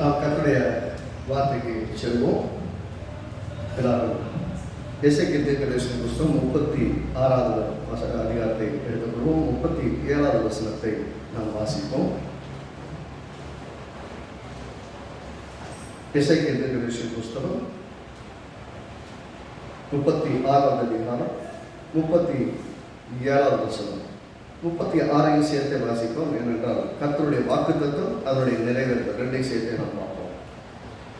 நாம் கத்துடைய வார்த்தைக்கு செல்வோம். எல்லாரும் இசைக்கு தீர்க்கதரிசன புஸ்தகம் முப்பத்தி ஆறாவது வச அதிகாரத்தை எடுத்துக்கொள்வோம். முப்பத்தி ஏழாவது வசனத்தை நாம் வாசிப்போம். இசைக்கு புஸ்தகம் முப்பத்தி ஆறாவது அதிகாரம் முப்பத்தி ஏழாவது வசனம். முப்பத்தி ஆறையும் சேர்த்து வாசிப்போம். ஏனென்றால் கத்தருடைய வாக்கு தத்துவம் அதனுடைய நிறைவேறுதல் ரெண்டையும் சேர்த்து நாம் பார்ப்போம்.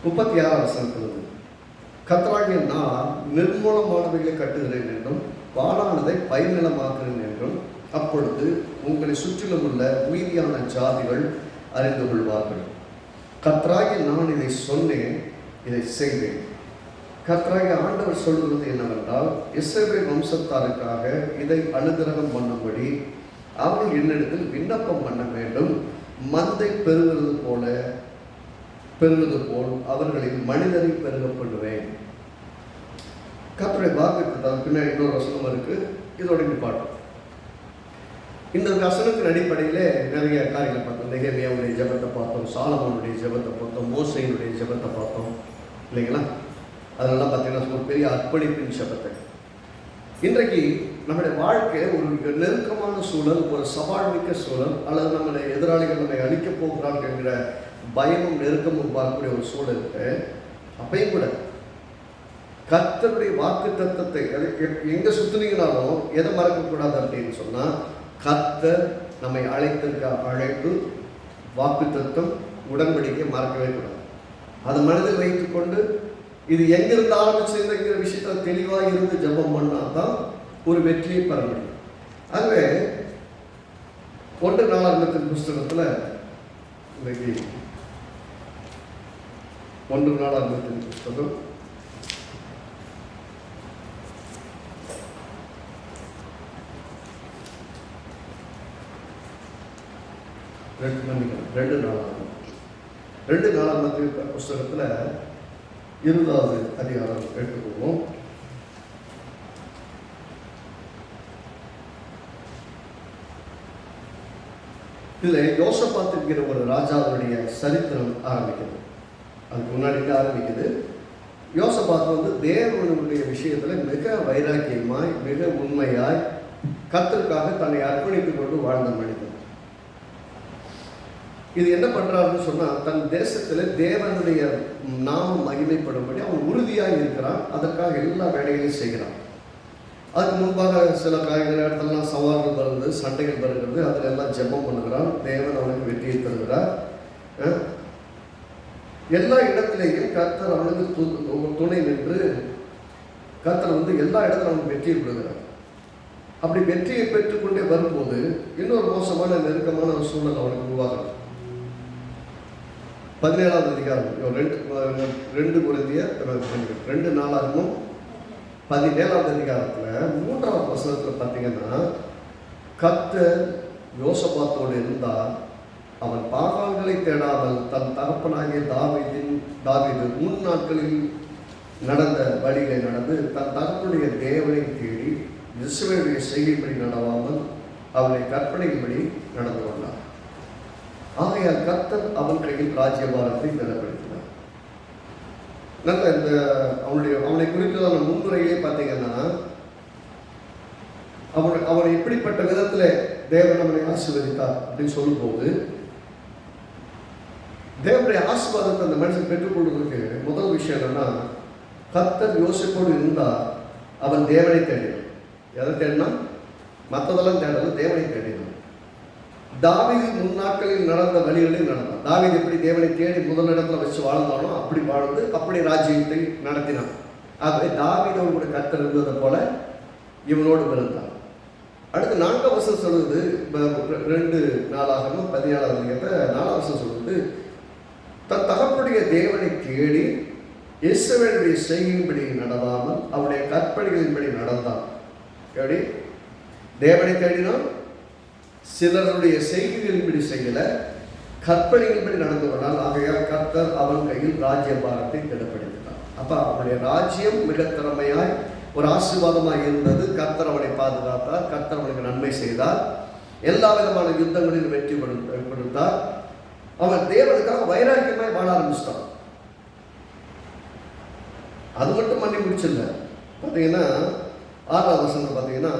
முப்பத்தி ஆறாம் வசனத்திலிருந்து. கத்தராகிய நான் நிர்மூலமானவைகளை கட்டுகிறேன் என்றும் பாலானதை பயனிலமாக்குகிறேன் என்றும் அப்பொழுது உங்களை சுற்றிலும் உள்ள உயிரியான ஜாதிகள் அறிந்து கொள்வார்கள். கர்த்தராகிய நான் இதை சொன்னேன் இதை செய்வேன். கர்த்தராகிய ஆண்டவர் சொல்கிறது என்னவென்றால் இசைவை வம்சத்தாருக்காக இதை அனுகிரகம் பண்ணும்படி அவர்கள் என்னிடத்தில் விண்ணப்பம் பண்ண வேண்டும். மந்தை பெறுவது போல பெறுவது போல் அவர்களில் மனிதரை பெருக பண்ணுவேன். கர்த்தருடைய வாக்கு பின்னாடி இன்னொரு வசனம் இருக்கு. இதோட நிப்பாட்டம் இந்த வசனத்தின் அடிப்படையிலே நிறைய காரியங்களை பார்த்தோம் நெகேமியாவுடைய ஜெபத்தை பார்த்தோம் சாலமோனுடைய ஜெபத்தை பார்த்தோம் மோசையினுடைய ஜெபத்தை பார்த்தோம். இல்லைங்களா? அதெல்லாம் பார்த்தீங்கன்னா ஒரு பெரிய அர்ப்பணிப்பின் ஜெபத்தை. இன்றைக்கு நம்முடைய வாழ்க்கை ஒரு மிக நெருக்கமான சூழல் ஒரு சவால் மிக்க சூழல் அல்லது நம்மளை எதிராளிகள் நம்மை அழிக்கப் போகிறார்கள் என்கிற பயமும் நெருக்கமும் பார்க்கக்கூடிய ஒரு சூழலுக்கு அப்பையும் கூட கர்த்தருடைய வாக்கு தத்துவத்தை எங்க சுத்துனீங்கனாலும் எதை மறக்கக்கூடாது அப்படின்னு சொன்னா கர்த்தர் நம்மை அழைத்திருக்க அழைப்பு வாக்கு தத்துவம் உடன்படிக்கை மறக்கவே கூடாது. அதை மனதில் வைத்துக்கொண்டு இது எங்கிருந்து ஆரம்பிச்சுங்கிற விஷயத்த தெளிவாக இருந்து ஜபம் பண்ணால் தான் ஒரு வெற்றியை பெற முடியும். ஆகவே ஒன்று நாளாகத்தின் புஸ்தகத்தில் இன்னைக்கு ஒன்று நாளாகத்தின் புஸ்தகம். ரெண்டு மன்னிக்கணும். ரெண்டு நாளாகும் ரெண்டு நாளாகத்தின் புஸ்தகத்தில் இருபதாவது அதிகாரம் எடுத்துக்கொள்வோம். இதில் யோசப்பாத் என்கிற ஒரு ராஜாவுடைய சரித்திரம் ஆரம்பிக்குது அதுக்கு முன்னாடி ஆரம்பிக்குது. யோசபாத் வந்து தேவனுடைய விஷயத்தில் மிக வைராக்கியமாய் மிக உண்மையாய் கத்திற்காக தன்னை அர்ப்பணித்துக் கொண்டு வாழ்ந்த மனிதன். இது என்ன பண்றாருன்னு சொன்னால் தன் தேசத்தில் தேவனுடைய நாமம் மகிமைப்படும்படி அவன் உறுதியாக இருக்கிறான். அதற்காக எல்லா வேலைகளையும் செய்கிறான். அதுக்கு முன்பாக சில காய்கறி இடத்துலலாம் சவால்கள் வருது சண்டைகள் வருகிறது அதில் எல்லாம் ஜெபம் பண்ணுகிறான் தேவன் அவனுக்கு வெற்றியை தருகிறார். எல்லா இடத்திலேயும் கர்த்தர் அவனுக்கு துணை நின்று கர்த்தர் வந்து எல்லா இடத்துல அவனுக்கு வெற்றியை கொடுக்கிறார். அப்படி வெற்றியை பெற்றுக்கொண்டே வரும்போது இன்னொரு மோசமான நெருக்கமான ஒரு சூழல் அவனுக்கு உருவாகிறது. பதினேழாவது அதிகாரம் ரெண்டு ரெண்டு குறைந்திய ரெண்டு நாளாகவும் பதினேழாவது அதிகாரத்தில் மூன்றாவது வசனத்தில் பார்த்தீங்கன்னா கத்தர் யோசபாத்தோடு இருந்தால் அவன் பாகால்களை தேடாமல் தன் தகப்பனாகிய தாவீதின் தாவிது முன் நாட்களில் நடந்த வழிகளை நடந்து தன் தகப்பனுடைய தேவனை தேடி இஸ்ரேலுடைய செய்கைப்படி நடவாமல் அவனை கற்பனையின்படி நடந்து கொண்டார். ஆகையால் கத்தன் அவன் கையில் ராஜ்யபாரத்தை நிலப்படுத்தி நல்ல இந்த அவனுடைய அவனை குறித்ததான முன்னுரையிலே பார்த்தீங்கன்னா அவன் அவனை எப்படிப்பட்ட விதத்தில் தேவன் அவனை ஆசீர்வதித்தார் அப்படின்னு சொல்லும்போது தேவனுடைய ஆசீர்வாதத்தை அந்த மனுஷன் பெற்றுக்கொள்வதற்கு முதல் விஷயம் என்னன்னா கத்தர் யோசிப்போடு இருந்தால் அவன் தேவனை தேடினான். எதை தேடினா மற்றதெல்லாம் தேடல தேவனை தேடினான். தாவீது முன்னாட்களில் நடந்த வழிகளில் நடந்தான். தாவீது எப்படி தேவனை தேடி முதல் இடத்துல வச்சு வாழ்ந்தானோ அப்படி வாழ்ந்து அப்படி ராஜ்யத்தை நடத்தினான். ஆகவே தாவிதோடு கூட கத்தர் இருந்ததை போல இவனோடு இருந்தான் அடுத்து நான்காம் வருஷம் சொல்லுது ரெண்டு நாளாகவும் பதினேழாவது அதிகத்தை நாலாம் வருஷம் சொல்லுது. தன் தகப்புடைய தேவனை தேடி இஸ்ரவேலுடைய செய்கையின்படி நடவாமல் அவருடைய கற்பனைகளின்படி நடந்தான். எப்படி? தேவனை தேடினான் சிலருடைய செய்கைகளின்படி செய்யல கற்பனைகளின்படி நடந்தவனால் ஆகையால் கர்த்தர் அவன் கையில் ராஜ்ய பாரத்தை திடப்படுத்தினான் அப்போ அவனுடைய ராஜ்யம் மிக திறமையாய் ஒரு ஆசீர்வாதமாக இருந்தது. கர்த்தர் அவனை பாதுகாத்தார் கர்த்தர் அவனுக்கு நன்மை செய்தார். எல்லா விதமான யுத்தங்களிலும் வெற்றி கொடுத்தார் அவன் தேவனுக்காக வைராக்கியமாய் வாழ ஆரம்பிச்சிட்டான். அது மட்டும் பண்ணி முடிச்சில்ல பார்த்தீங்கன்னா ஆறாவது வசனம் பார்த்தீங்கன்னா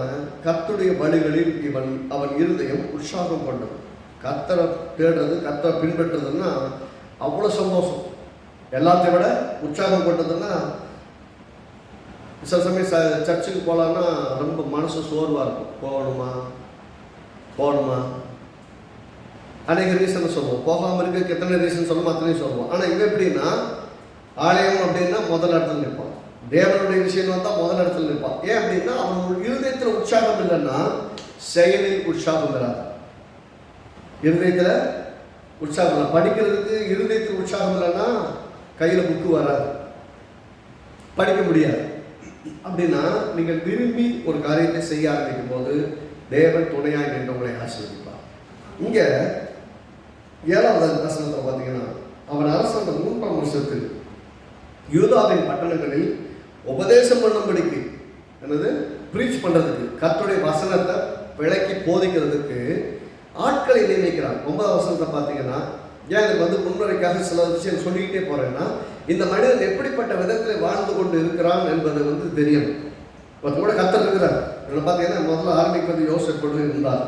கத்துடைய வழிகளில் இவன் அவன் இருதயம் உற்சாகம் பண்ணும் கத்தரை தேடுறது கத்தரை பின்பற்றுறதுன்னா அவ்வளோ சந்தோஷம். எல்லாத்தையும் விட உற்சாகம் கொண்டதுன்னா சில சமயம் ச சர்ச்சுக்கு போகலான்னா ரொம்ப மனசு சோர்வாக இருக்கும். போகணுமா? போகணுமா? அநேக ரீசன் சொல்லுவோம். போகாமல் இருக்க எத்தனை ரீசன் சொல்லுவோம் அத்தனையும் சொல்லுவோம். ஆனால் இவன் எப்படின்னா ஆலயம் அப்படின்னா முதல் இடத்துல நிற்பான். தேவனுடைய விஷயம் வந்தால் முதல் இடத்துல நிற்பான். ஏன் அப்படின்னா அவன் இருதயத்தில் உற்சாகம் இல்லைன்னா செயலில் உற்சாகம் வராது. இருதயத்தில் உற்சாகம் இல்லை படிக்கிறதுக்கு இருதயத்தில் உற்சாகம் இல்லைன்னா கையில் புக்கு வராது. படிக்க முடியாது. அப்படின்னா நீங்கள் விரும்பி ஒரு காரியத்தை செய்ய ஆரம்பிக்கும் போது தேவன் துணையாய் நின்று உங்களை ஆசீர்வதிப்பார். இங்கே ஏழாவது வசனத்தில் பார்த்தீங்கன்னா அவன் அரசாங்க மூன்றாம் வருஷத்தில் யூதாவின் பட்டணங்களில் உபதேசம் பண்ணும்படிக்கு என்னது? ப்ரீச் பண்ணுறதுக்கு கத்துடைய வசனத்தை விளக்கி போதிக்கிறதுக்கு ஆட்களை நியமிக்கிறான் ஒன்பதாம் வசனத்தை பார்த்தீங்கன்னா ஏன் எனக்கு வந்து முன்னுரைக்காக சில விஷயம் சொல்லிக்கிட்டே போகிறேன்னா இந்த மனிதன் எப்படிப்பட்ட விதத்தில் வாழ்ந்து கொண்டு இருக்கிறான் என்பது வந்து தெரியணும் இப்போ கூட கத்தர் இருக்கிறார். என்ன பார்த்தீங்கன்னா முதல்ல ஆரம்பிக்கிறது யோசிப்போடு இருந்தார்.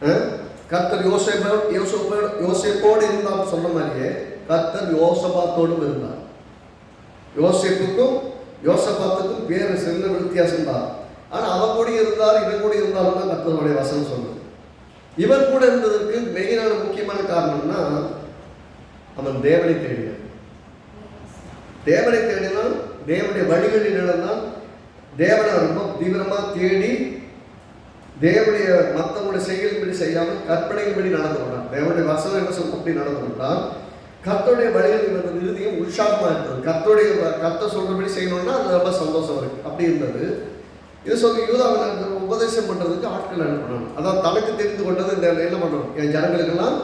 கத்தர் கர்த்தர் யோசனை யோசேப்போடு இருந்தால் சொன்ன மாதிரியே கர்த்தர் யோசபாத்தோடும் இருந்தார். யோசிப்புக்கும் யோசபாத்துக்கும் வேறு சிறந்த வித்தியாசம் தான். ஆனால் அவன் கூட இருந்தார் இவன் கூட இருந்தாலும் தான் கர்த்தருடைய வசனம் சொல்லுது. இவன் கூட இருந்ததற்கு மெயினான முக்கியமான காரணம்னா அவன் தேவனை தேடினான். தேவனை தேடினான் தேவனுடைய வழிகளில் நடந்தான் தேவனை ரொம்ப தீவிரமாக தேடி தேவனுடைய மற்றவங்களுடைய செயல்படி செய்யாமல் கற்பனையின்படி நடந்து கொண்டான். தேவனுடைய வசனம் என்ன சொல்லும் அப்படி நடந்து கொண்டான். கத்தோடைய வழிகள் இவரது இறுதியும் உற்சாகமாக இருந்தது. கத்தோடைய கத்தை சொல்கிறபடி செய்யணும்னா அது ரொம்ப சந்தோஷம் இருக்குது அப்படி இருந்தது. இது சொல்லி யூதாவில் உபதேசம் பண்ணுறதுக்கு ஆட்கள் அனுப்பணும். அதான் தனக்கு தெரிந்து கொண்டது இந்த என்ன பண்ணணும் என் ஜனங்களுக்கெல்லாம்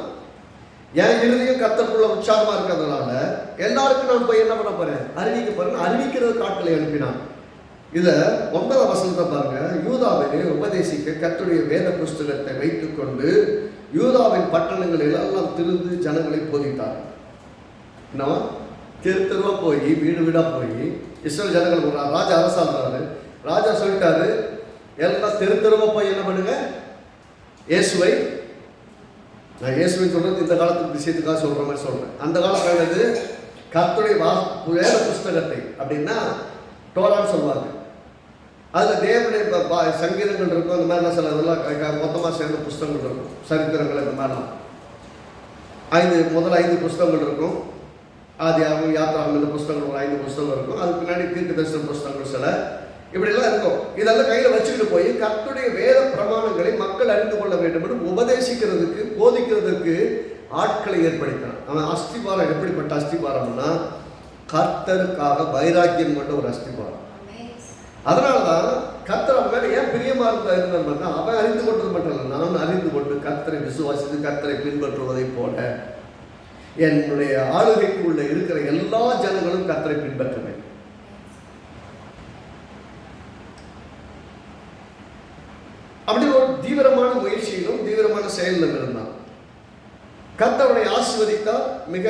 என் இறுதியும் கத்தக்குள்ள உற்சாகமாக இருக்கிறதுனால எல்லாருக்கும் நான் போய் என்ன பண்ண போகிறேன் அறிவிக்க போகிறேன் அறிவிக்கிறதுக்கு ஆட்களை அனுப்பினான். இதை ஒன்பதாம் வசனத்தை பாருங்க. யூதாவை உபதேசிக்க கத்துடைய வேத புஸ்தகத்தை வைத்துக்கொண்டு யூதாவின் பட்டணங்களில் எல்லாம் திருந்து ஜனங்களை போதித்தார். நம்ம தெரு தெருவாக போய் வீடு வீடாக போய் இஸ்ரேல் ஜனங்கள் ஒரு ராஜா அரசாடுறாரு ராஜா சொல்லிட்டாரு எல்லாம் தெரு தெருவாக போய் என்ன பண்ணுங்க? இயேசுவை நான் இயேசுவை சொல்றது இந்த காலத்து விஷயத்துக்காக சொல்ற மாதிரி சொல்றேன். அந்த காலம் என்னது? கத்துடைய வா வேத புஸ்தகத்தை. அப்படின்னா டோலான்னு சொல்லுவாங்க. அதில் தேவனுடைய இப்போ பா சங்கீதங்கள் இருக்கும் அந்த மாதிரிலாம் சில இதெல்லாம் மொத்தமாக சேர்ந்த புஸ்தகங்கள் இருக்கும். சரித்திரங்கள் இந்த மாதிரிலாம். ஐந்து முதல் ஐந்து புஸ்தகங்கள் இருக்கும். ஆதியாகவும் யாத்திராகும் இந்த புஸ்தகங்கள் ஒரு ஐந்து புஸ்தகம் இருக்கும். அதுக்கு பின்னாடி தீர்க்க தரிசன புஸ்தகங்கள் சில. இப்படிலாம் இருக்கும். இதெல்லாம் கையில் வச்சுக்கிட்டு போய் கத்துடைய வேத பிரமாணங்களை மக்கள் அறிந்து கொள்ள வேண்டும் என்று உபதேசிக்கிறதுக்கு போதிக்கிறதுக்கு ஆட்களை ஏற்படுத்தினான். அவன் அஸ்திபாரம் எப்படிப்பட்ட அஸ்திபாரம்னா கர்த்தருக்காக வைராக்கியம் கொண்ட ஒரு அஸ்திபாரம். அதனால தான் கர்த்தர் அவன் மேலே ஏன் பிரியமா இருந்தா இருந்தான் அவன் அறிந்து கொண்டது மட்டும் இல்லை நான் அறிந்து கொண்டு கர்த்தரை விசுவாசித்து கர்த்தரை பின்பற்றுவதைப் போல என்னுடைய ஆளுகைக்கு உள்ள இருக்கிற எல்லா ஜனங்களும் கத்தரை பின்பற்ற வேண்டும் அப்படி ஒரு தீவிரமான முயற்சியிலும் தீவிரமான செயலிலும் இருந்தான். கத்தவனை ஆசிர்வதித்தால் மிக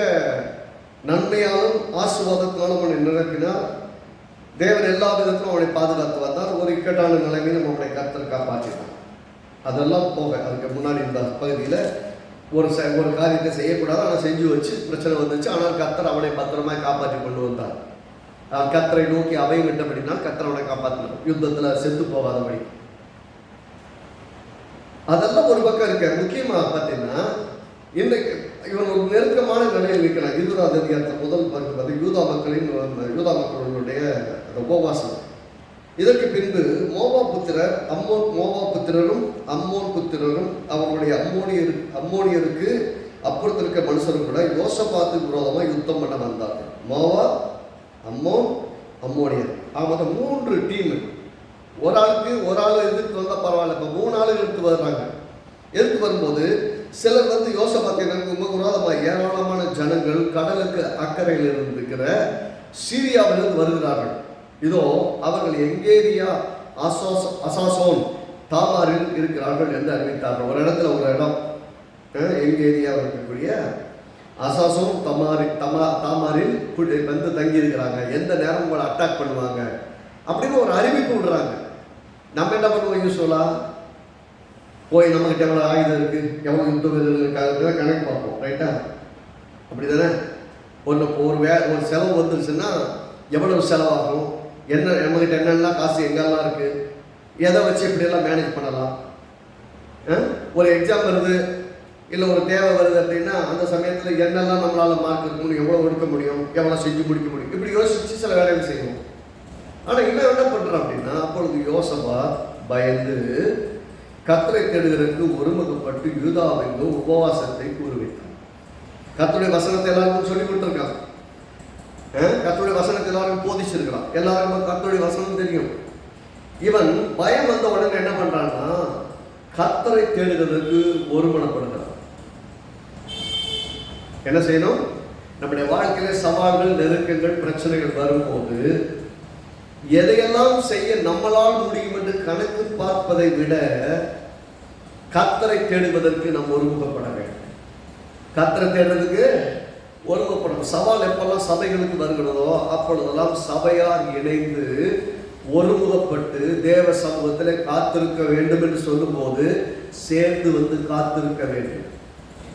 நன்மையாலும் ஆசிர்வாதத்தாலும் அவனை நிரப்பினார். தேவன் எல்லா விதத்திலும் அவனை பாதுகாத்து வந்தார் ஒரு இக்கட்டான நிலைமையிலும் அவனை கத்தர் காப்பாற்றினார். அதெல்லாம் போக அதுக்கு முன்னாடி இருந்த பகுதியில் ஒரு ச ஒரு காரியத்தை செய்யக்கூடாது ஆனால் செஞ்சு வச்சு பிரச்சனை வந்துச்சு. ஆனால் கத்தர் அவனை பத்திரமா காப்பாற்றி கொண்டு வந்தார். கத்தரை நோக்கி அவையும் விட்டபடினால் கத்தரை அவனை காப்பாற்றினார் யுத்தத்தில் செத்து போகாதபடி. அதெல்லாம் ஒரு பக்கம் இருக்க. முக்கியமாக பார்த்தீங்கன்னா இன்றைக்கு இவன் ஒரு நெருக்கமான நிலையில் இருக்கிறான் இருபதாவது அதிகாரத்தில் முதல் பகுதி பார்த்து யூதா மக்களின் யூதா மக்களுடைய அந்த உபவாசம். இதற்கு பின்பு மோபா புத்திரர் அம்மோ மோபா புத்திரரும் அம்மோன் புத்திரரும் அவர்களுடைய அம்மோனியர் அம்மோனியருக்கு அப்புறத்தில் இருக்க மனுஷரும் கூட யோசபாத்துக்கு விரோதமாக யுத்தம் பண்ண வந்தார்கள் மோவா அம்மோன் அம்மோனியர். அவங்க மூன்று டீம் ஒரு ஆளுக்கு ஒரு ஆள் எதிர்த்து வந்தால் பரவாயில்ல. இப்போ மூணு ஆளுகள் எடுத்து வர்றாங்க. எடுத்து வரும்போது சிலர் வந்து யோசபாத்தியனுக்கு விரோதமாக ஏராளமான ஜனங்கள் கடலுக்கு அக்கறையில் இருந்திருக்கிற சீரியாவிலிருந்து வருகிறார்கள். இதோ அவர்கள் எங்கேரியா அசோஸ் அசாசோன் தாமாரில் இருக்கிறார்கள் என்று அறிவித்தார்கள். ஒரு இடத்துல ஒரு இடம் எங்கள் ஏரியாவில் இருக்கக்கூடிய அசாசம் தமாரி தமா தாமாரில் வந்து தங்கி இருக்கிறாங்க எந்த நேரம் உங்களை அட்டாக் பண்ணுவாங்க. அப்படின்னு ஒரு அறிவிப்பு விடுறாங்க. நம்ம என்ன பண்ணுவோம்? யூஸ்வலா போய் நம்மகிட்ட எவ்வளோ ஆயுதம் இருக்குது எவ்வளோ யுத்த வீரர்கள் இருக்காங்க கணக்கு பார்ப்போம். ரைட்டா அப்படி தானே ஒன்று ஒரு வே ஒரு செலவு வந்துருச்சுன்னா எவ்வளவு செலவாகும்? என்ன நம்மகிட்ட என்னெல்லாம் காசு எங்கெல்லாம் இருக்குது எதை வச்சு இப்படியெல்லாம் மேனேஜ் பண்ணலாம்? ஒரு எக்ஸாம் வருது இல்லை ஒரு தேவை வருது அப்படின்னா அந்த சமயத்தில் என்னெல்லாம் நம்மளால் மார்க் இருக்கணும் எவ்வளோ எடுக்க முடியும் எவ்வளோ செஞ்சு முடிக்க முடியும்? இப்படி யோசிச்சு சில வேலைகள் செய்வோம். ஆனால் இவன் என்ன பண்ணுறான் அப்படின்னா அப்பொழுது யோசபா பயந்து கத்தரை தேடுகிறதுக்கு ஒருமுகப்பட்டு யூதாவெங்கு உபவாசத்தை கூறுவித்தான். கத்தருடைய வசனத்தை எல்லாருக்கும் சொல்லி கொடுத்துருக்கான். கத்தருடைய வசனத்தை எல்லாருக்கும் போதிச்சிருக்கலாம். எல்லாருக்கும் கத்தருடைய வசனம் தெரியும். இவன் பயம் வந்த உடனே என்ன பண்றான்னா கத்தரை தேடுகிறதுக்கு ஒருமனப்படுகிறான். என்ன செய்யணும்? நம்முடைய வாழ்க்கையில சவால்கள் நெருக்கங்கள் பிரச்சனைகள் வரும்போது எதையெல்லாம் செய்ய நம்மளால் முடியும் என்று கணக்கு பார்ப்பதை விட கத்தரை தேடுவதற்கு நாம் ஒருமுகப்பட வேண்டும். கத்தரை தேடுறதுக்கு ஒருமுகப்படணும். சவால் எப்பெல்லாம் சபைகளுக்கு வருகிறதோ அப்பொழுதெல்லாம் சபையார் இணைந்து ஒருமுகப்பட்டு தேவ சமூகத்தில் காத்திருக்க வேண்டும் என்று சொல்லும்போது சேர்ந்து வந்து காத்திருக்க வேண்டும்.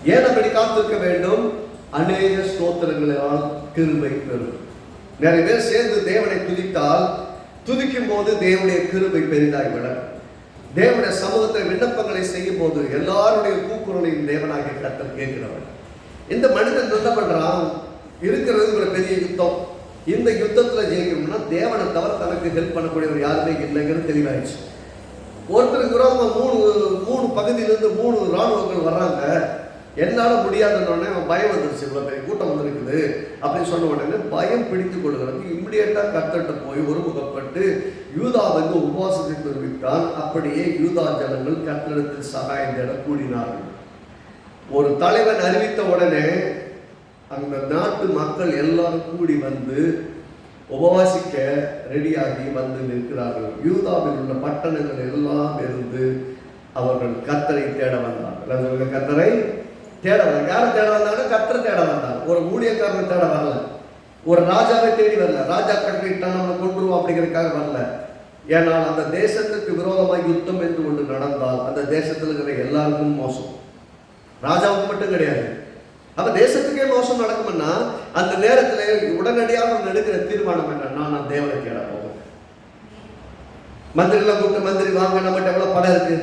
ஏன் அப்படி காத்திருக்க வேண்டும்? அநேக ஸ்தோத்திரங்களால் கிருபை பெறும். நிறைய பேர் சேர்ந்து தேவனை துதித்தால் துதிக்கும் போது தேவனுடைய கிருபை பெரிதாகிவிடும் தேவனுடைய சமூகத்தில் விண்ணப்பங்களை செய்யும் போது எல்லாருடைய கூக்குரலையும் தேவனாகிய கத்தல் கேட்கிறவன் இந்த மனிதன் என்ன பண்றான்? இருக்கிறது ஒரு பெரிய யுத்தம். இந்த யுத்தத்தில் ஜெயிக்கணும்னா தேவனை தவிர தனக்கு ஹெல்ப் பண்ணக்கூடியவர் யாருமே இல்லைங்கிறது தெளிவாயிடுச்சு. ஒருத்தருக்கு அவங்க மூணு மூணு பகுதியிலேருந்து மூணு ராணுவங்கள் வர்றாங்க. என்னால் முடியாதுன்னொடனே அவன் பயம் வந்துருச்சு இவ்வளோ பெரிய கூட்டம் வந்துருக்குது அப்படின்னு சொன்ன உடனே பயம் பிடித்து கொள்கிறது இம்மிடியட்டாக கத்தட்ட போய் ஒருமுகப்பட்டு யூதாவுக்கு உபவாசத்தை தெரிவித்தான் அப்படியே யூதா ஜனங்கள் கத்தடத்தில் சகாயம் தேட கூடினார்கள். ஒரு தலைவன் அறிவித்த உடனே அந்த நாட்டு மக்கள் எல்லாரும் கூடி வந்து உபவாசிக்க ரெடியாகி வந்து நிற்கிறார்கள். யூதாவில் உள்ள பட்டணங்கள் எல்லாம் இருந்து அவர்கள் கத்தரை தேட வந்தார்கள். கத்தரை தேட வந்தாங்க யாரை தேட வந்தாங்க? கத்தரை தேட வந்தாங்க. ஒரு ஊழியக்காரனை தேட வரல. ஒரு ராஜாவை தேடி வரல. ராஜா கட்டிட்டா நம்ம கொண்டுருவோம் அப்படிங்கிறதுக்காக வரல. ஏன்னால் அந்த தேசத்துக்கு விரோதமாக யுத்தம் என்று ஒன்று நடந்தால் அந்த தேசத்தில் இருக்கிற எல்லாருக்கும் மோசம். ராஜாவுக்கு மட்டும் கிடையாது. அப்போ தேசத்துக்கே மோசம் நடக்கும்னா அந்த நேரத்தில் உடனடியாக அவன் எடுக்கிற தீர்மானம் என்னன்னா நான் தேவனை தேட போகும் மந்திரிலாம் கூப்பிட்டு மந்திரி வாங்க நம்மகிட்ட எவ்வளவு படம் இருக்கு?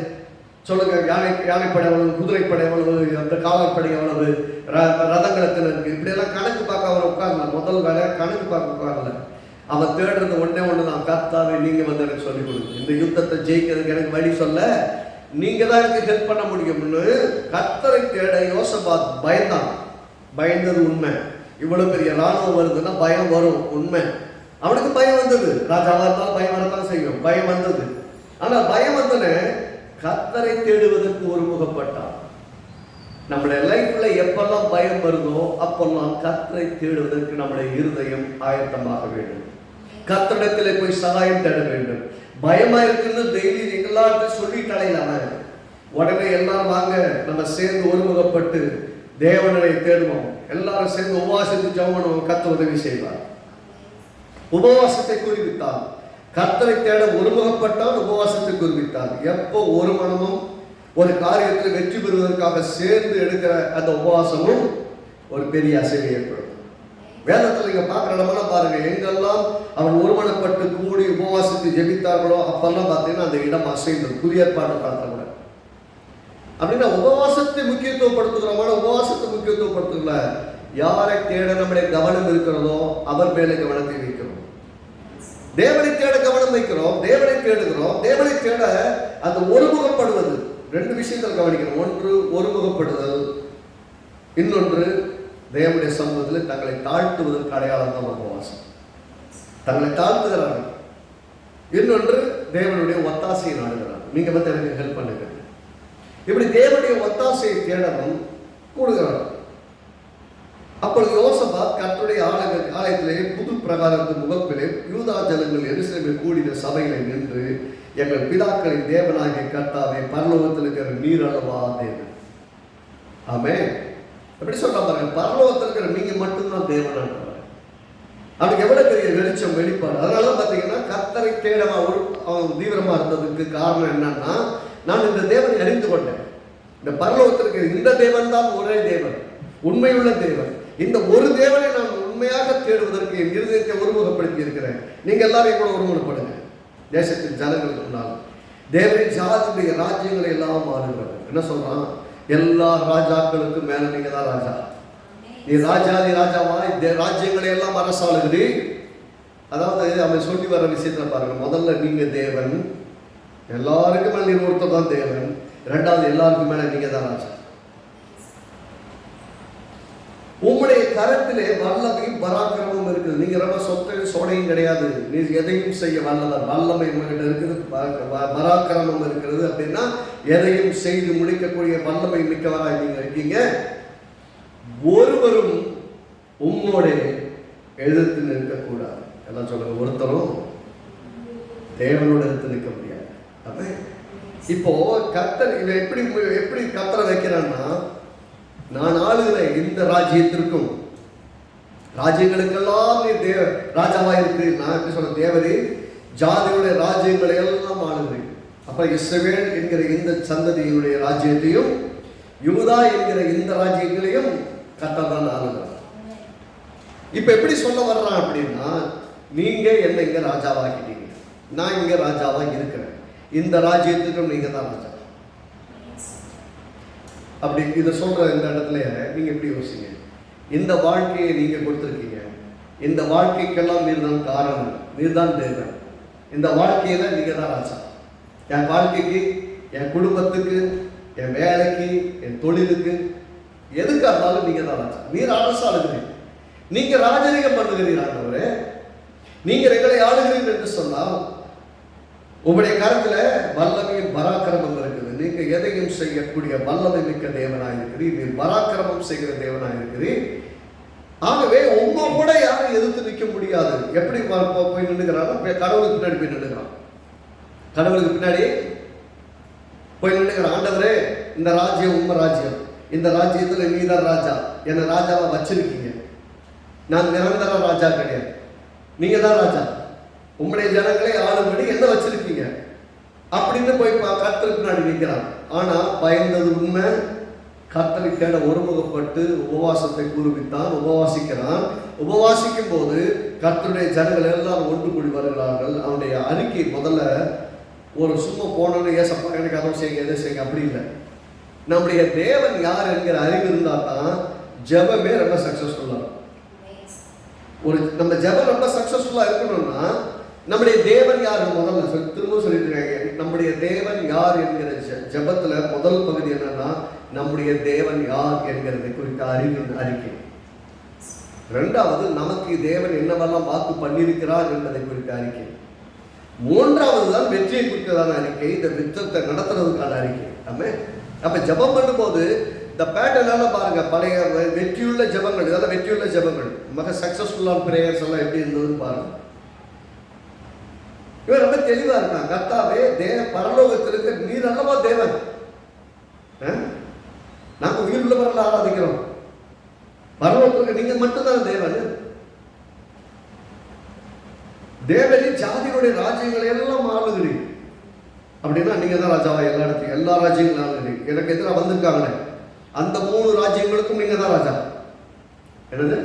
சொல்லுங்க யானை யானைப்படை எவ்வளவு குதிரைப்படை எவ்வளவு அந்த காவல்படை எவ்வளவு ர- ரதங்கள் எத்தனை இருக்கு? இப்படியெல்லாம் கணக்கு பார்க்க அவர் உட்காரல முதல் வேலை கணக்கு பார்க்க உட்காரல அவன் தேடுறது ஒன்னே ஒன்று தான் கர்த்தாவே நீங்கள் வந்து எனக்கு சொல்லிக் கொடுங்க. இந்த யுத்தத்தை ஜெயிக்கிறதுக்கு எனக்கு வழி சொல்ல. நீங்கள் தான் எனக்கு ஹெல்ப் பண்ண முடியும்னு கர்த்தரை தேட யோசபாத் பயந்தான். பயந்தது உண்மை. இவ்வளவு பெரிய ராணுவம் வருதுன்னா பயம் வரும் உண்மை. அவனுக்கு பயம் வந்தது. ராஜாவா இருந்தாலும் பயம் வரத்தான் செய்யும். பயம் வந்தது. ஆனா பயம் வந்தனே கத்தரை தேடுவதற்கு ஒருமுகப்பட்டான். நம்முடைய லைஃப்ல எப்பெல்லாம் பயம் வருதோ அப்பெல்லாம் கத்தரை தேடுவதற்கு நம்முடைய இருதயம் ஆயத்தமாக வேண்டும். கர்த்தரிடத்திலே போய் சகாயம் தேட வேண்டும். பயமா இருக்குன்னு டெய்லி எல்லாத்தையும் சொல்லிட்டு அலையிலாம உடனே எல்லாரும் வாங்க நம்ம சேர்ந்து ஒருமுகப்பட்டு தேவனை தேடுவோம் எல்லாரும் சேர்ந்து உபவாசத்தை ஜெபம் கத்த உதவி செய்வார். உபவாசத்தை குறிவித்தால் கத்தரை தேட ஒருமுகப்பட்டால் உபவாசத்தை குறிவித்தால் எப்போ ஒரு மனமும் ஒரு காரியத்தில் வெற்றி பெறுவதற்காக சேர்ந்து எடுக்கிற அந்த உபவாசமும் ஒரு பெரிய அசைவை ஏற்படும் வேதத்தில் நீங்க பார்க்குற இடமெல்லாம் பாருங்க எங்கெல்லாம் அவன் ஒருமனப்பட்டு கூடி உபவாசத்தை ஜெபித்தார்களோ அப்பெல்லாம் பார்த்தீங்கன்னா அந்த இடம் அசைந்தது புதிய ஏற்பாடு பார்த்தா அப்படின்னா உபவாசத்தை முக்கியத்துவப்படுத்துகிறோமான உபவாசத்தை முக்கியத்துவப்படுத்துக்கல யாரை தேட நம்முடைய கவனம் இருக்கிறதோ அவர் மேலே கவனத்தை வைக்கிறோம். தேவனை தேட கவனம் வைக்கிறோம் தேவனை தேடுகிறோம். தேவனை தேட அந்த ஒருமுகப்படுவது. ரெண்டு விஷயங்கள் கவனிக்கணும். ஒன்று ஒருமுகப்படுதல். இன்னொன்று தேவனுடைய சமூகத்தில் தங்களை தாழ்த்துவதற்கு அடையாளம் தான் உபவாசம். தங்களை தாழ்த்துகிறார்கள். இன்னொன்று தேவனுடைய ஒத்தாசையை நாடுகிறார் நீங்க வந்து எனக்கு ஹெல்ப் பண்ணுங்க இப்படி தேவனுடைய ஒத்தாசையை தேடவும் கூடுகிறார். அப்பொழுது யோசபா கர்த்தருடைய ஆலய ஆலயத்திலே புது பிரகாரத்து முகப்பிலே யூதா ஜனங்கள் எருசலேமில் கூடின சபைகளை நின்று எங்கள் பிதாக்களின் தேவனாகிய கர்த்தாவை பரலோகத்தில் இருக்கிற நீரளவா தேவன். ஆமே எப்படி சொல்ற பாருங்க பரலோகத்தில் இருக்கிற நீங்க மட்டும்தான் தேவனான்றவர் அவனுக்கு எவ்வளவு பெரிய வெளிச்சம் வெளிப்பாடு. அதனால பார்த்தீங்கன்னா கத்தரை தேடவா ஒரு அவன் தீவிரமா இருந்ததுக்கு காரணம் என்னன்னா நான் இந்த தேவனை அறிந்து கொண்டேன். இந்த பரலோகத்திற்கு இந்த தேவன் தான் ஒரே தேவன் உண்மையுள்ள தேவன். இந்த ஒரு தேவனை நான் உண்மையாக தேடுவதற்கு என் இருதயத்தை ஒருமுகப்படுத்தி இருக்கிறேன். நீங்க எல்லாரையும் கூட ஒருமுகப்படுங்க. தேசத்தின் ஜனங்களுக்கு முன்னால். தேவனின் ஜாதியுடைய ராஜ்யங்களை எல்லாம் ஆளுகிறவர் என்ன சொல்றான்? எல்லா ராஜாக்களுக்கும் மேல நீங்க தான் ராஜா. நீ ராஜாதி ராஜாவாய் ராஜ்யங்களை எல்லாம் அரசாளுகிறீ அதாவது அவன் சொல்லி வர விஷயத்துல பாருங்க முதல்ல நீங்க தேவன் எல்லாருக்கும் மேலே நீ ஒருத்தர் தான் தேவன். ரெண்டாவது எல்லாருக்கும் மேலே நீங்க தான் ராஜா. உம்முடைய கரத்திலே வல்லமையும் பராக்கிரமும் இருக்குது. நீங்க ரொம்ப சொத்தையும் சோடையும் கிடையாது. நீ எதையும் செய்ய வல்லவர் வல்லமை உங்ககிட்ட இருக்குது. பராக்கிரமம் இருக்கிறது அப்படின்னா எதையும் செய்து முடிக்கக்கூடிய வல்லமை மிக்கவராக நீங்க இருக்கீங்க. ஒருவரும் உம்மோட எதிர்த்து நிற்கக்கூடாது. எல்லாம் சொல்லுங்க ஒருத்தரும் தேவனோட எடுத்து நிற்க முடியாது. இப்போ கத்தர் இவன் எப்படி எப்படி கத்தரை வைக்கிறான்னா நான் ஆளுகிற இந்த ராஜ்யத்திற்கும். ராஜ்யங்களுக்கெல்லாம் நீ தேவ ராஜாவாக இருக்கிறீர். நான் எப்படி சொல்ல தேவரே ஜாதியுடைய ராஜ்யங்களை எல்லாம் ஆளுகிறேன். அப்ப இஸ்ரவேல் என்கிற இந்த சந்ததியினுடைய ராஜ்யத்தையும் யூதா என்கிற இந்த ராஜ்யங்களையும் கத்தர் தான் ஆளுகிறார். இப்ப எப்படி சொல்ல வர்றான் அப்படின்னா நீங்க என்ன இங்க ராஜாவாக்கிட்டீங்க. நான் இங்க ராஜாவா இருக்கிறேன் இந்த ராஜ்யத்துக்கும் நீங்க தான் ராஜா அப்படி இதை சொல்ற இந்த இடத்துல நீங்க எப்படி யோசிங்க? இந்த வாழ்க்கையை நீங்க கொடுத்துருக்கீங்க. இந்த வாழ்க்கைக்கெல்லாம் நீர் தான் காரணம் நீர் தான் தேவன் இந்த வாழ்க்கையில நீங்க தான் ராஜா. என் வாழ்க்கைக்கு என் குடும்பத்துக்கு என் வேலைக்கு என் தொழிலுக்கு எதுக்கா இருந்தாலும் நீங்க தான் ராஜா. நீர் அரசாளுகிறீர். நீங்க ராஜரீகம் பண்ணுகிறீர் ஆண்டவரே. நீங்க எங்களை ஆளுகிறீர்கள் என்று சொன்னால் உங்களுடைய கரத்துல வல்லமையும் பராக்கிரமம் இருக்குது. நீங்கள் எதையும் செய்யக்கூடிய வல்லமை மிக்க தேவனாக இருக்கிறீர் நீர் பராக்கிரமம் செய்கிற தேவனாக இருக்கிறீர் ஆகவே உங்க கூட யாரும் எதிர்த்து நிற்க முடியாது. எப்படி போய் நின்றுக்கிறாரோ கடவுளுக்கு பின்னாடி போய் நின்றுக்கிறான் கடவுளுக்கு பின்னாடி போய் நின்றுக்கிற ஆண்டவரே இந்த ராஜ்யம் உண்மை ராஜ்யம். இந்த ராஜ்யத்துல நீதான் ராஜா. என்னை ராஜாவா வச்சிருக்கீங்க. நான் நிரந்தர ராஜா கிடையாது. நீங்க தான் ராஜா. உங்களுடைய ஜனங்களை ஆளும்படி என்ன வச்சிருக்கீங்க? அப்படின்னு போய் கத்தருக்கு கர்த்தருக்கு பின்னாடி நிற்கிறான் ஆனால் பயந்தது உண்மை. கர்த்தரை ஒருமுகப்பட்டு உபவாசத்தை கூறுவித்தான் உபவாசிக்கிறான். உபவாசிக்கும் போது கத்தருடைய ஜனங்கள் எல்லாம் ஒன்று கூடி வருகிறார்கள். அவனுடைய அறிக்கை முதல்ல ஒரு சும்மா போனோன்னு ஏசப்பா எனக்கு அதை செய்யுங்க எதை செய்யுங்க அப்படி இல்லை. நம்முடைய தேவன் யார் என்கிற அறிவு இருந்தால் தான் ஜெபமே ரொம்ப சக்ஸஸ்ஃபுல்லாக ஒரு நம்ம ஜபம் ரொம்ப சக்ஸஸ்ஃபுல்லாக இருக்கணும்னா நம்முடைய தேவன் யார் முதல்ல சொல்லி திரும்ப சொல்லியிருக்காங்க நம்முடைய தேவன் யார் என்கிற ஜெ- முதல் பகுதி என்னன்னா நம்முடைய தேவன் யார் என்கிறது குறித்த அறிவு அறிக்கை. ரெண்டாவது நமக்கு தேவன் என்னவெல்லாம் வாக்கு பண்ணியிருக்கிறார் என்பதை குறித்த அறிக்கை. மூன்றாவது தான் வெற்றியை குறித்ததான அறிக்கை. இந்த யுத்தத்தை நடத்துறதுக்கான அறிக்கை. ஆமே? அப்ப ஜெபம் பண்ணும்போது இந்த பேட்டர்னால பாருங்க. பழைய வெற்றியுள்ள ஜபங்கள் இதெல்லாம் வெற்றியுள்ள ஜபங்கள். மக சக்சஸ்ஃபுல்லான பிரேயர்ஸ் எல்லாம் எப்படி இருந்ததுன்னு பாருங்க. இவன் ரொம்ப தெளிவா இருக்கான் கத்தாவே தேவ பரலோகத்திற்கு நீர் அல்லவா தேவன்? ஆ? நாங்க உயிர் உள்ளவர்கள் ஆராதிக்கிறோம். பரலோகத்திற்கு நீங்க மட்டும்தான் தேவன்? தேவனின் ஜாதிகளுடைய ராஜ்யங்களை எல்லாம் ஆளுகிறீர். அப்படின்னா நீங்க தான் ராஜாவா எல்லா இடத்தையும் எல்லா ராஜ்யங்களும் ஆளுகிறீர். எனக்கு எதிராக வந்திருக்காங்களே. அந்த மூணு ராஜ்யங்களுக்கும் நீங்க தான் ராஜா. என்னது?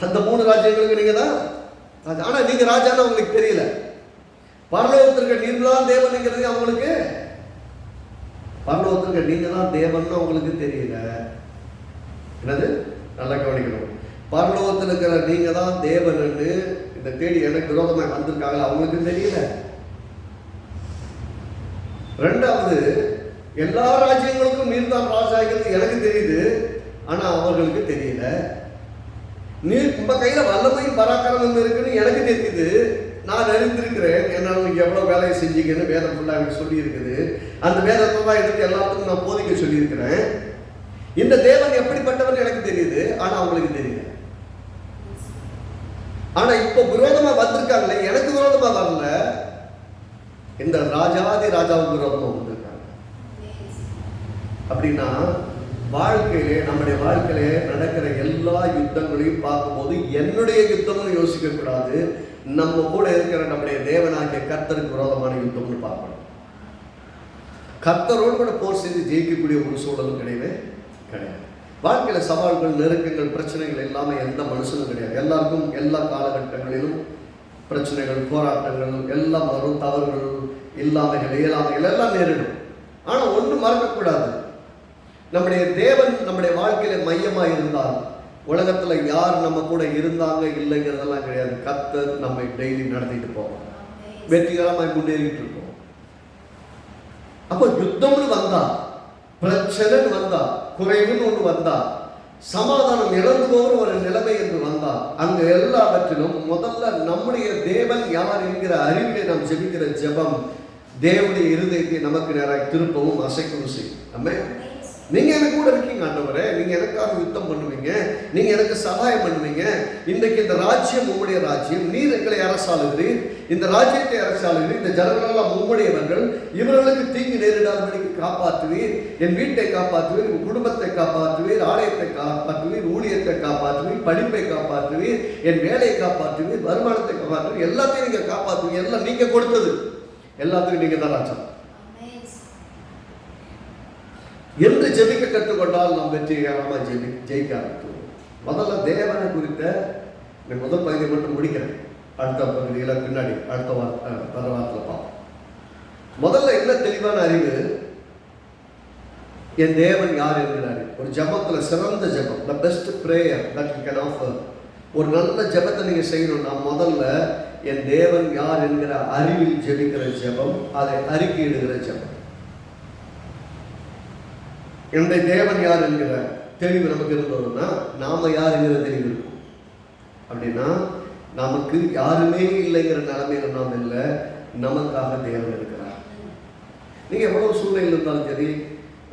அந்த மூணு ராஜ்யங்களுக்கு நீங்க தான் ராஜா. ஆனா நீங்க ராஜான்னு உங்களுக்கு தெரியல. பரலோகத்திற்கு நீங்க தான் தேவனுங்கிறது அவங்களுக்கு? பரலோகத்திற்கு நீங்க தான் தேவன்னு அவங்களுக்கு தெரியல. என்னது? நல்லா கவனிக்கணும். பரலோகத்தில் இருக்கிற நீங்க தான் தேவன்னு இந்த தேடி எனக்கு விரோதமாக வந்திருக்காங்களா? அவங்களுக்கு தெரியல. ரெண்டாவது எல்லா ராஜ்யங்களுக்கும் நீர் தான் ராஜாங்கிறது எனக்கு தெரியுது ஆனால் அவர்களுக்கு தெரியல. நீர் உங்க கையில் வல்லமையும் பராக்கிரமும் இருக்குன்னு எனக்கு தெரியுது. நான் அறிந்திருக்கிறேன் என்னால் நீங்க எவ்வளவு வேலையை செஞ்சீங்கன்னு வேதம் ஃபுல்லாக எனக்கு சொல்லியிருக்குது. அந்த வேதத்தை தான் எடுத்து எல்லாத்துக்கும் நான் போதிக்க சொல்லியிருக்கிறேன். இந்த தேவன் எப்படிப்பட்டவன் எனக்கு தெரியுது ஆனால் அவங்களுக்கு தெரியல. ஆனா இப்போ விரோதமாக வந்திருக்காங்களே எனக்கு விரோதமாக வரல. இந்த ராஜாதி ராஜாவுக்கு விரோதமாக வந்திருக்காங்க. அப்படின்னா வாழ்க்கையிலே நம்முடைய வாழ்க்கையிலே நடக்கிற எல்லா யுத்தங்களையும் பார்க்கும்போது என்னுடைய யுத்தம்னு யோசிக்க கூடாது நம்ம கூட இருக்கிற நம்முடைய தேவனாகிய கர்த்தருக்கு விரோதமான யுத்தம்னு பார்க்கணும். கர்த்தரோடு கூட போர் செய்து ஜெயிக்கக்கூடிய ஒரு சூழலும் கிடையவே கிடையாது. வாழ்க்கையில் சவால்கள் நெருக்கங்கள் பிரச்சனைகள் எல்லாமே எந்த மனுஷனும் கிடையாது. எல்லாருக்கும் எல்லா காலகட்டங்களிலும் பிரச்சனைகள் போராட்டங்கள் எல்லாம் வரும் தவறுகள் இல்லாமைகள் இயலாமைகள் எல்லாம் நேரிடும். ஆனால் ஒன்றும் மறக்கக்கூடாது. நம்முடைய தேவன் நம்முடைய வாழ்க்கையில மையமாக இருந்தால் உலகத்துல யார் நம்ம கூட இருந்தாங்க இல்லைங்கிறதெல்லாம் கிடையாது. கத்தர் நம்மை டெய்லி நடத்திட்டு போவோம் வெற்றிகரமாக முன்னேறிட்டு இருக்கோம் அப்போ யுத்தம்னு வந்தா பிரச்சனைன்னு வந்தா குறைவுன்னு ஒன்று வந்தா சமாதானம் இழந்து போகிற ஒரு நிலைமை என்று வந்தால் அங்க எல்லாவற்றிலும் முதல்ல நம்முடைய தேவன் யார் என்கிற அறிவிலை நாம் ஜெபிக்கிற ஜெபம் தேவனுடைய இருதயத்தை நமக்கு நேராக திருப்பவும் அசைக்கவும் செய்யும். நம்ம நீங்க எனக்கு கூட இருக்கீங்க ஆண்டவரே. நீங்க எனக்காக யுத்தம் பண்ணுவீங்க. நீங்க எனக்கு சகாயம் பண்ணுவீங்க. இன்றைக்கு இந்த ராஜ்யம் உங்களுடைய ராஜ்யம். நீர் எங்களை அரசாளுகிறீர். இந்த ராஜ்யத்தை அரசாளுகிறீர். இந்த ஜனங்களெல்லாம் உங்களுடையவர்கள் இவர்களுக்கு தீங்கு நேரிடாதபடிக்கு காப்பாற்றுவீர். என் வீட்டை காப்பாற்றுவீர். உன் குடும்பத்தை காப்பாற்றுவீர். ஆலயத்தை காப்பாற்றுவீர். ஊழியத்தை காப்பாற்றுவீர். படிப்பை காப்பாற்றுவீர். என் வேலையை காப்பாற்றுவீர். வருமானத்தை காப்பாற்றுவீர். எல்லாத்தையும் நீங்க காப்பாற்றுவீங்க எல்லாம் நீங்க கொடுத்தது. எல்லாத்துக்கும் நீங்க தான் ராஜா. என்று ஜெபிக்க கற்றுக்கொண்டால் நாம் வெற்றிகரமாக ஜெபி ஜெயிக்க ஆரம்பித்தோம் முதல்ல தேவனை குறித்த இந்த முதல் பகுதியை மட்டும் முடிக்கிறேன். அடுத்த பகுதியில் பின்னாடி அடுத்த வார வர வாரத்தில் பார்ப்போம். முதல்ல என்ன தெளிவான அறிவு? என் தேவன் யார் என்கிறார். ஒரு ஜபத்தில் சிறந்த ஜெபம் the best prayer that you can offer ஒரு நல்ல ஜெபத்தை நீங்கள் செய்யணும்னா முதல்ல என் தேவன் யார் என்கிற அறிவில் ஜெபிக்கிற ஜெபம் அதை அறிக்கையிடுகிற ஜெபம். என்னுடைய தேவன் யார் என்கிற தெளிவு நமக்கு இருந்ததுன்னா நாம யாருங்கிற தெளிவு இருக்கும். அப்படின்னா நமக்கு யாருமே இல்லைங்கிற நிலைமையில நாம் இல்லை நமக்காக தேவன் இருக்கிறார். நீங்க எவ்வளவு சூழ்நிலை இருந்தாலும் சரி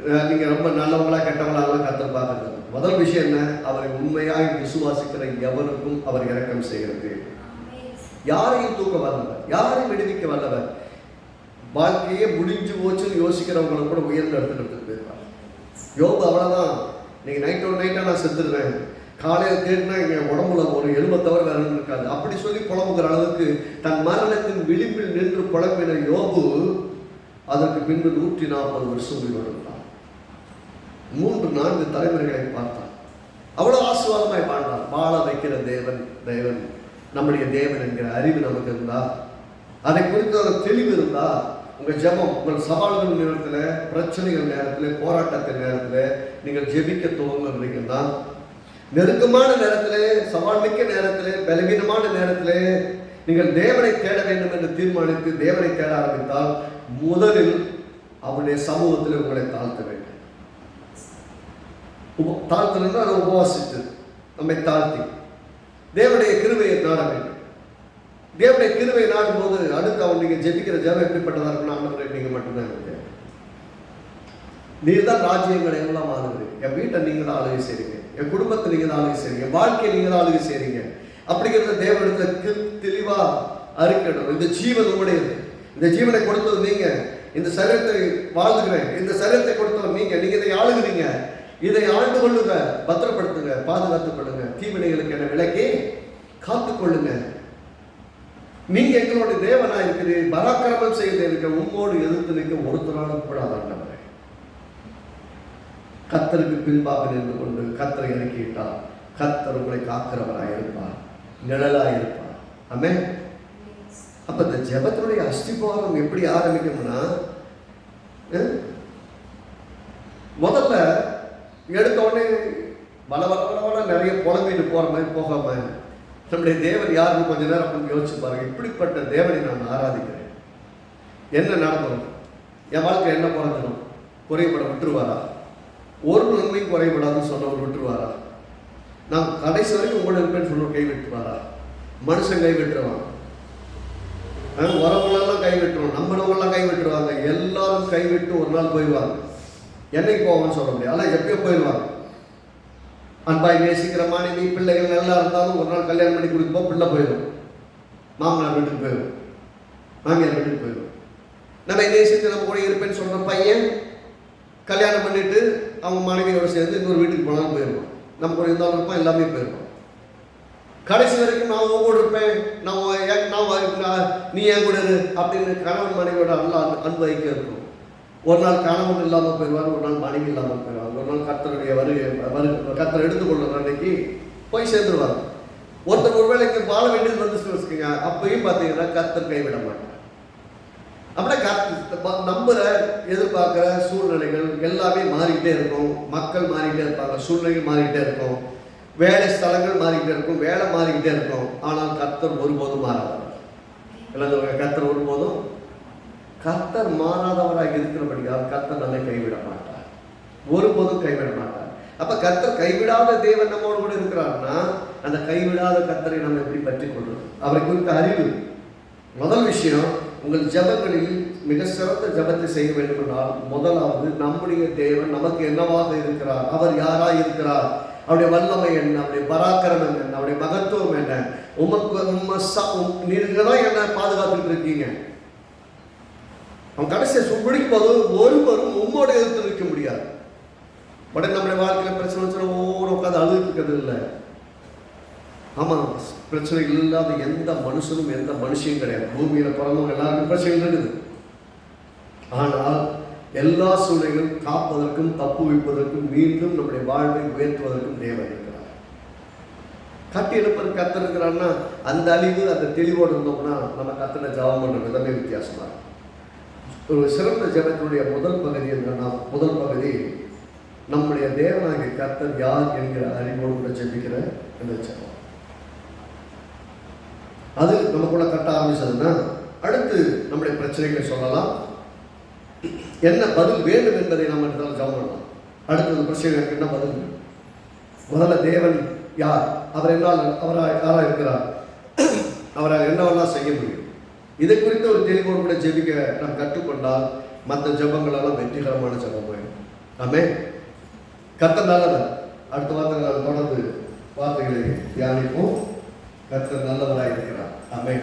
நீங்கள் நீங்க ரொம்ப நல்லவங்களா கெட்டவங்களாலாம் கத்தர் பார்க்கறது முதல் விஷயம் என்ன? அவரை உண்மையாக விசுவாசிக்கிற எவருக்கும் அவர் இறக்கம் செய்கிறது. யாரையும் தூக்க வல்லவர் யாரையும் விடுவிக்க வல்லவர். வாழ்க்கையே முடிஞ்சு போச்சுன்னு யோசிக்கிறவங்களை கூட உயர்ந்த இடத்துல எடுத்துட்டு யோபு அவ்வளோதான் நீங்கள் நைட் ஒரு நைட்டாக நான் செத்துருவேன். காலையில் தேடினா எங்கள் உடம்புல ஒரு எலும்பை தவிர ஒண்ணும் இருக்காது. அப்படி சொல்லி புலம்புகிற அளவுக்கு தன் மரணத்தின் விளிம்பில் நின்று புலம்பின யோபு அதற்கு பின்பு நூற்றி நாற்பது வருஷம் உயிரோடு மூன்று நான்கு தலைமுறைகளை பார்த்தான். அவ்வளோ ஆசுவாதமாய் வாழ்ந்தான். வாழ வைக்கிற தேவன் தேவன். நம்முடைய தேவன் என்கிற அறிவு நமக்கு இருந்தா அதை குறித்து ஒரு தெளிவு இருந்தா உங்கள் ஜெபம் உங்கள் சவால்கள் நேரத்தில் பிரச்சனைகள் நேரத்தில் போராட்டத்தின் நேரத்தில் நீங்கள் ஜெபிக்க துவங்குறீங்கன்னா நெருக்கமான நேரத்திலே சவால் மிக்க நேரத்திலே பலவீனமான நேரத்திலே நீங்கள் தேவனை தேட வேண்டும் என்று தீர்மானித்து தேவனை தேட ஆரம்பித்தால் முதலில் அவருடைய சமூகத்தில் உங்களை தாழ்த்த வேண்டும். உப- தாழ்த்தணும்னா அதை உபவாசித்து நம்மை தாழ்த்தி தேவனுடைய கிருமையை நாட வேண்டும். தேவனுடைய கிருபையை நாடும்போது அடுத்து அவன் நீங்க ஜெபிக்கிற ஜெபம் எப்படிப்பட்டதா இருக்கணும் ஆண்டவரே நீங்க மட்டும்தான் இருக்கு நீர் தான் ராஜ்யங்களை எல்லாம் ஆளுங்க என் வீட்டை நீங்க தான் ஆளுகை செய்றீங்க. என் குடும்பத்தை நீங்க தான் ஆளுகை செய்றீங்க வாழ்க்கையை நீங்க தான் ஆளுகை செய்றீங்க அப்படிங்கிறத தேவனிடத்துல தெளிவா அறிக்கணும் இந்த ஜீவன் உடையது இந்த ஜீவனை கொடுத்தது நீங்க. இந்த சரீரத்தை வாழ்ந்துக்கிறேன். இந்த சரீரத்தை கொடுத்தவர் நீங்க. நீங்க இதை ஆளுகிறீங்க. இதை ஆண்டு கொள்ளுங்க. பத்திரப்படுத்துங்க. பாதுகாத்துக் கொள்ளுங்க. தீவினைகளுக்கு என்ன விலக்கி காத்துக்கொள்ளுங்க நீங்க எங்களுடைய தேவனா இருக்கிறீர். பராக்கிரமம் செய்து இருக்க உம்மோடு எதிர்த்து நிற்க ஒருத்தராலும் கூட ஆண்டவரே கத்தருக்கு பின்பாக நின்று கொண்டு கத்தரை இறக்கிவிட்டால் கத்தர் உங்களை காக்கிறவராக இருப்பார். நிழலாக இருப்பார். ஆமே அப்போ இந்த ஜபத்தினுடைய அஸ்திபாரம் எப்படி ஆரம்பிக்கும்னா முதல்ல எடுத்த உடனே பல பல பல நிறைய புலம்பிட்டு போகிற மாதிரி போகாம நம்முடைய தேவன் யாருன்னு கொஞ்ச நேரம் கொஞ்சம் யோசிச்சு பாருங்க. இப்படிப்பட்ட தேவனை நான் ஆராதிக்கிறேன். என்ன நடந்தோம் என் வாழ்க்கை என்ன குறைஞ்சிடும் குறைபட விட்டுருவாரா? ஒரு நன்மையும் குறைபடாதுன்னு சொன்னவர் விட்டுருவாரா? நான் கடைசி வரைக்கும் உங்களோட இருப்பேன்னு சொன்ன கை விட்டுருவாரா மனுஷன் கை வெட்டுருவான் உறவுகளெல்லாம் கை விட்டுருவோம் நம்மளவங்களாம் கை எல்லாரும் கை விட்டு ஒரு நாள் போயிடுவாங்க. என்னைக்கு போவான்னு சொல்ல முடியாது. ஆனால் எப்பயோ போயிடுவாங்க. அன்பாய் நேசிக்கிற மாணவி பிள்ளைகள் நல்லா இருந்தாலும் ஒரு நாள் கல்யாணம் பண்ணி கொடுக்கும்போது பிள்ளை போயிடும். மாமனார் வீட்டுக்கு போயிடும். மாமியார் வீட்டுக்கு போயிடும். நம்ம நேசித்து நம்ம கூட இருப்பேன்னு சொல்கிற பையன் கல்யாணம் பண்ணிட்டு அவங்க மனைவியோட சேர்ந்து இன்னொரு வீட்டுக்கு போனாலும் போயிடுவான் நம்ம கூட இருந்தாலும் இருப்போம் எல்லாமே போயிடுவான் கடைசி வரைக்கும் நான் உன் கூட இருப்பேன். நான் நான் நீ என் கூட இரு அப்படின்னு கணவன் மனைவியோட நல்லா அன்பு வைக்க இருக்கும். ஒரு நாள் கணவன் இல்லாமல் போயிடுவார் ஒரு நாள் மனைவி இல்லாமல் போயிடுவார். ஒரு நாள் கத்தருடைய வருகை வரு கத்தரை எடுத்துக்கொள்ளுற அன்னைக்கு போய் சேர்ந்துருவார். ஒருத்தர் ஒருவேளை இங்கே வாழ வேண்டியது வந்து வச்சுக்கோங்க அப்பயும் பார்த்தீங்கன்னா கத்தர் கைவிட மாட்டார். அப்படியே கத் நம்புகிற எதிர்பார்க்குற சூழ்நிலைகள் எல்லாமே மாறிக்கிட்டே இருக்கும். மக்கள் மாறிக்கிட்டே இருப்பாங்க சூழ்நிலைகள் மாறிக்கிட்டே இருக்கும். வேலை ஸ்தலங்கள் மாறிக்கிட்டே இருக்கும் வேலை மாறிக்கிட்டே இருக்கும். ஆனால் கர்த்தர் ஒருபோதும் மாறாது இல்லை கர்த்தர் ஒருபோதும் கர்த்தர் மாறாதவராக இருக்கிறபடியால் கர்த்தர் நம்மை கைவிட மாட்டார் ஒருபோதும் கைவிட மாட்டார் அப்ப கர்த்தர் கைவிடாத தேவன் நம்மோடு கூட இருக்கிறார்னா அந்த கைவிடாத கர்த்தரை நம்ம எப்படி பற்றி கொள்வது அவரை குறித்த அறிவு. முதல் விஷயம் உங்கள் ஜபங்களில் மிக சிறந்த ஜபத்தை செய்ய வேண்டும் என்றால் முதலாவது நம்முடைய தேவன் நமக்கு என்னவாக இருக்கிறார்? அவர் யாராக இருக்கிறார்? அவருடைய வல்லமை என்ன? அவருடைய பராக்கிரமம் என்ன? அவருடைய மகத்துவம் என்ன? உமக்கு உம்ம ச- உம் நீங்க தான் என்ன பாதுகாத்துட்டு இருக்கீங்க? அவன் கடைசியை சும்பிடிக்கும் போது ஒருவரும் உம்மோட எதிர்த்து நிற்க முடியாது. உடனே நம்முடைய வாழ்க்கையில் பிரச்சனை வச்சு ஒவ்வொரு உட்காந்து அழுது இருக்கிறது இல்லை. ஆமாம் பிரச்சனைகள் இல்லாத எந்த மனுஷனும் எந்த மனுஷியும் கிடையாது. பூமியில் பிறந்தவங்க எல்லாருக்கும் பிரச்சனைகள் இருக்குது. ஆனால் எல்லா சூழ்நிலைகளும் காப்பதற்கும் தப்பு வைப்பதற்கும் மீண்டும் நம்முடைய வாழ்வை உயர்த்துவதற்கும் தேவன் இருக்கிறார். கட்டி எழுப்பது கத்திருக்கிறான்னா அந்த அழிவு அந்த தெளிவோடு இருந்தோம்னா நம்ம கத்தனை ஜபம் பண்ணுற விதமே வித்தியாசமாக இருக்கும். ஒரு சிறந்த ஜெபத்தினுடைய முதல் பகுதி என்னன்னா முதல் பகுதி நம்முடைய தேவனாகிய கர்த்தர் யார் என்கிற அறிவோடு கூட ஜெபிக்கிற இந்த ஜபம். அது நமக்குள்ள கட்ட ஆரம்பிச்சதுன்னா அடுத்து நம்முடைய பிரச்சனைகளை சொல்லலாம். என்ன பதில் வேண்டும் என்பதை நம்ம இடத்துல ஜபம் பண்ணலாம். அடுத்தது பிரச்சனை என்ன பதில் முதல்ல தேவன் யார்? அவர் என்னால் அவராக யாராக இருக்கிறார்? அவரால் என்னவெல்லாம் செய்ய முடியும்? இதை குறித்த ஒரு தெளிவோடு கூட ஜெபிக்க நாம் கற்றுக்கொண்டால் மற்ற ஜபங்களெல்லாம் வெற்றிகரமான ஜபம் போயிடும். ஆமே கர்த்தர் நல்லவர். அடுத்த வார்த்தைகள் தொடர்ந்து வார்த்தைகளை தியானிப்போம். கத்த நல்லவராக இருக்கிறார் ஆமே